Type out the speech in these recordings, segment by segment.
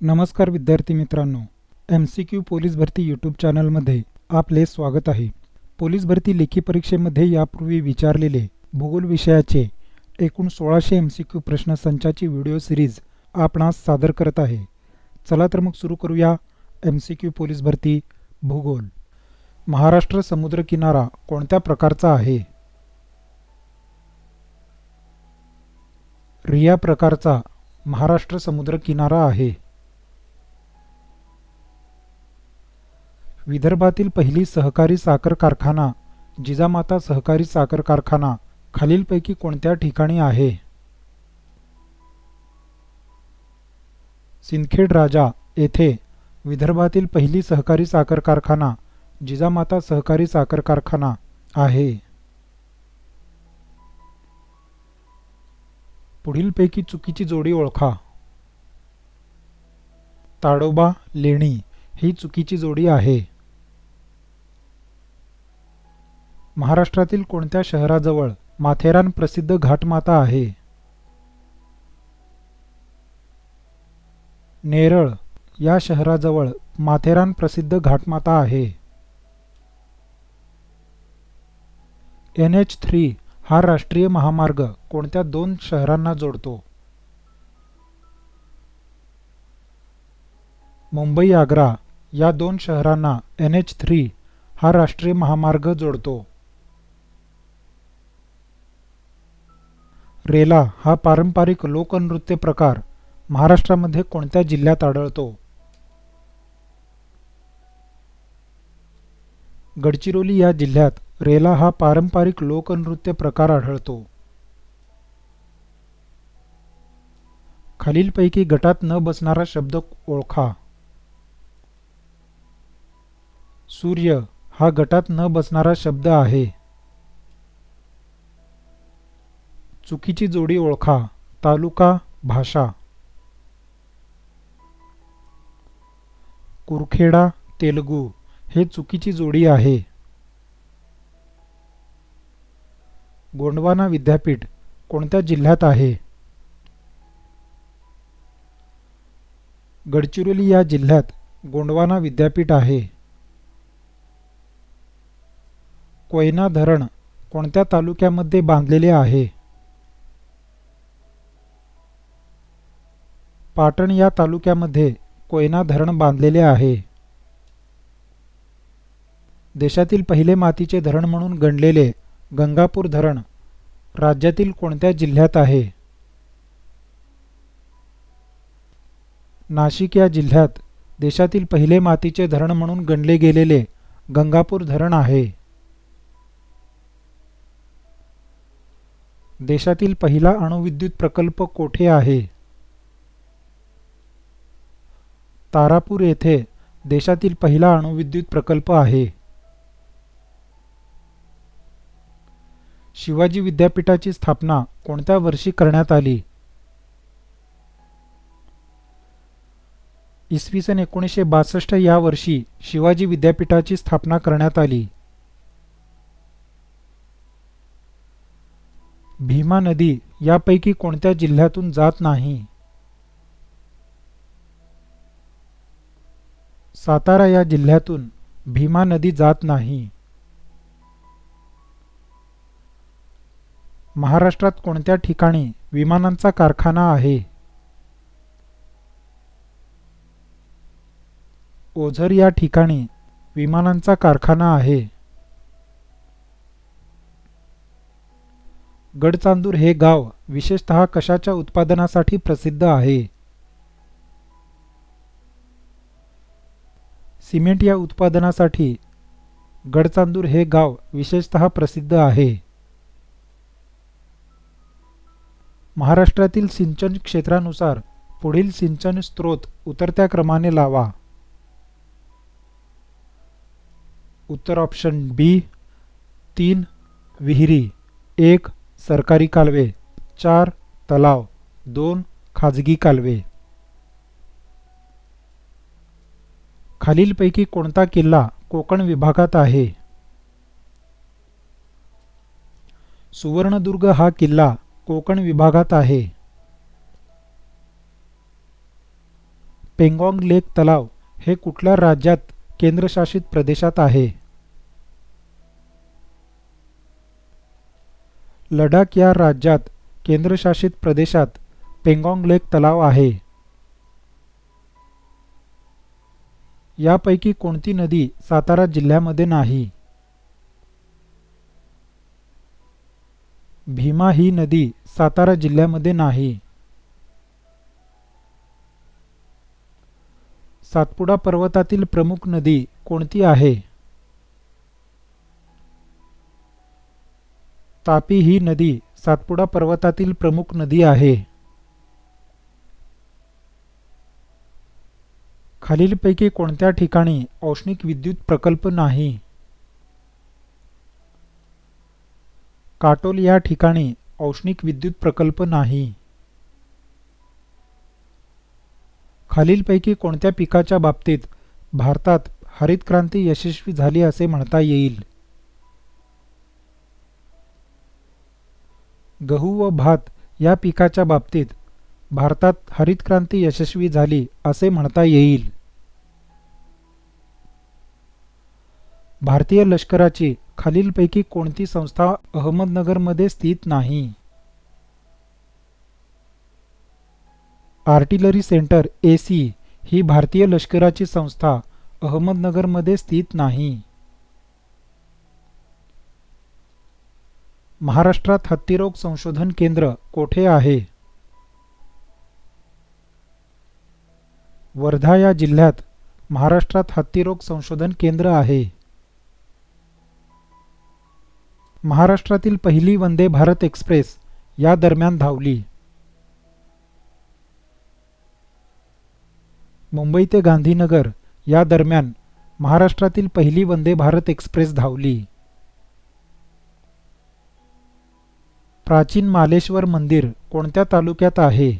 नमस्कार विद्यार्थी मित्रांनो एम सी क्यू पोलीस भरती यूट्यूब चॅनलमध्ये आपले स्वागत आहे. पोलीस भरती लेखी परीक्षेमध्ये यापूर्वी विचारलेले भूगोल विषयाचे एकूण सोळाशे एम सी क्यू प्रश्नसंचाची व्हिडिओ सिरीज आपणास सादर करत आहे. चला तर मग सुरू करूया एम सी क्यू पोलीस भरती भूगोल. महाराष्ट्र समुद्रकिनारा कोणत्या प्रकारचा आहे? रिया प्रकारचा महाराष्ट्र समुद्रकिनारा आहे. विदर्भातील पहिली सहकारी साखर कारखाना जिजामाता सहकारी साखर कारखाना खालीलपैकी कोणत्या ठिकाणी आहे? सिंदखेड राजा येथे विदर्भातील पहिली सहकारी साखर कारखाना जिजामाता सहकारी साखर कारखाना आहे. पुढीलपैकी चुकीची जोडी ओळखा. ताडोबा लेणी ही चुकीची जोडी आहे. महाराष्ट्रातील कोणत्या शहराजवळ माथेरान प्रसिद्ध घाटमाता आहे? नेरळ या शहराजवळ माथेरान प्रसिद्ध घाटमाता आहे. एन एच थ्री हा राष्ट्रीय महामार्ग कोणत्या दोन शहरांना जोडतो? मुंबई आग्रा या दोन शहरांना एन एच थ्री हा राष्ट्रीय महामार्ग जोडतो. रेला हा पारंपरिक लोकनृत्य प्रकार महाराष्ट्रामध्ये कोणत्या जिल्ह्यात आढळतो? गडचिरोली या जिल्ह्यात रेला हा पारंपरिक लोकनृत्य प्रकार आढळतो. खालीलपैकी गटात न बसणारा शब्द ओळखा. सूर्य हा गटात न बसणारा शब्द आहे. चुकीची जोडी ओळखा. तालुका भाषा. कुरखेडा तेलगू हे चुकीची जोडी आहे. गोंडवाना विद्यापीठ कोणत्या जिल्ह्यात आहे? गडचिरोली या जिल्ह्यात गोंडवाना विद्यापीठ आहे. कोयना धरण कोणत्या तालुक्यामध्ये बांधलेले आहे? पाटण या तालुक्यामध्ये कोयना धरण बांधलेले आहे. देशातील पहिले मातीचे धरण म्हणून गणलेले गंगापूर धरण राज्यातील कोणत्या जिल्ह्यात आहे? नाशिक या जिल्ह्यात देशातील पहिले मातीचे धरण म्हणून गणले गेलेले गंगापूर धरण आहे. देशातील पहिला अणुविद्युत प्रकल्प कोठे आहे? तारापूर येथे देशातील पहिला अणुविद्युत प्रकल्प आहे. शिवाजी विद्यापीठाची स्थापना कोणत्या वर्षी करण्यात आली? इसवी सन एकोणीसशे बासष्ट या वर्षी शिवाजी विद्यापीठाची स्थापना करण्यात आली. भीमा नदी यापैकी कोणत्या जिल्ह्यातून जात नाही? सातारा या जिल्ह्यातून भीमा नदी जात नाही. महाराष्ट्रात कोणत्या ठिकाणी विमानांचा कारखाना आहे? ओझर या ठिकाणी विमानांचा कारखाना आहे. गडचांदूर हे गाव विशेषतः कशाच्या उत्पादनासाठी प्रसिद्ध आहे? सिमेंट या उत्पादनासाठी गडचांदूर हे गाव विशेषतः प्रसिद्ध आहे. महाराष्ट्रातील सिंचन क्षेत्रानुसार पुढील सिंचन स्रोत उतरत्या क्रमाने लावा. उत्तर ऑप्शन बी तीन विहिरी एक सरकारी कालवे चार तलाव दोन खाजगी कालवे. खालीलपैकी कोणता किल्ला कोकण विभागात आहे? सुवर्णदुर्ग हा किल्ला कोकण विभागात आहे. पेंगॉंग लेक तलाव हे कुठल्या राज्यात केंद्रशासित प्रदेशात आहे? लडाख या राज्यात केंद्रशासित प्रदेशात पेंगॉंग लेक तलाव आहे. यापैकी कोणती नदी सातारा जिल्ह्यामध्ये नाही? भीमा ही नदी सातारा जिल्ह्यामध्ये नाही. सातपुडा पर्वतातील प्रमुख नदी कोणती आहे? तापी ही नदी सातपुडा पर्वतातील प्रमुख नदी आहे. खालीलपैकी कोणत्या ठिकाणी औष्णिक विद्युत प्रकल्प नाही? काटोल या ठिकाणी औष्णिक विद्युत प्रकल्प नाही. खालीलपैकी कोणत्या पिकाच्या बाबतीत भारतात हरित क्रांती यशस्वी झाली असे म्हणता येईल? गहू व भात या पिकाच्या बाबतीत भारतात हरित क्रांती यशस्वी झाली असे म्हणता येईल. भारतीय लष्कराची खालीलपैकी कोणती संस्था अहमदनगरमध्ये स्थित नाही? आर्टिलरी सेंटर ए सी ही भारतीय लष्कराची संस्था अहमदनगरमध्ये स्थित नाही. महाराष्ट्रात हत्तीरोग संशोधन केंद्र कोठे आहे? वर्धा या जिल्ह्यात महाराष्ट्रात हत्तीरोग संशोधन केंद्र आहे. महाराष्ट्रातील पहिली वंदे भारत एक्सप्रेस या दरम्यान धावली. मुंबई ते गांधीनगर या दरम्यान महाराष्ट्रातील पहिली वंदे भारत एक्सप्रेस धावली. प्राचीन मालेश्वर मंदिर कोणत्या तालुक्यात आहे?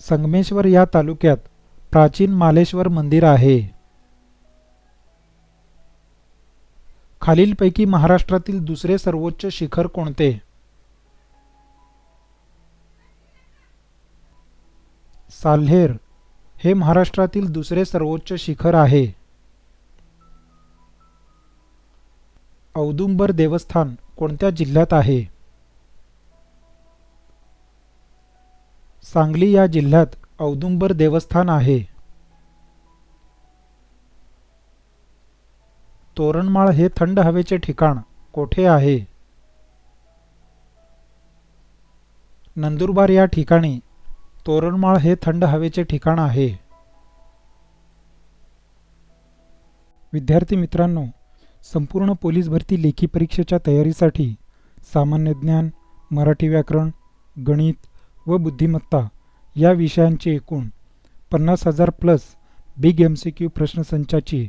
संगमेश्वर या तालुक्यात प्राचीन मालेश्वर मंदिर आहे. खालीलपैकी महाराष्ट्रातील दुसरे सर्वोच्च शिखर कोणते? साल्हेर हे महाराष्ट्रातील दुसरे सर्वोच्च शिखर आहे. औदुंबर देवस्थान कोणत्या जिल्ह्यात आहे? सांगली या जिल्ह्यात औदुंबर देवस्थान आहे. तोरणमाळ हे थंड हवेचे ठिकाण कोठे आहे? नंदुरबार या ठिकाणी तोरणमाळ हे थंड हवेचे ठिकाण आहे. विद्यार्थी मित्रांनो संपूर्ण पोलीस भरती लेखी परीक्षेच्या तयारीसाठी सामान्य ज्ञान मराठी व्याकरण गणित व बुद्धिमत्ता या विषयांचे एकूण पन्नास हजार plus big M C Q प्रश्नसंचाची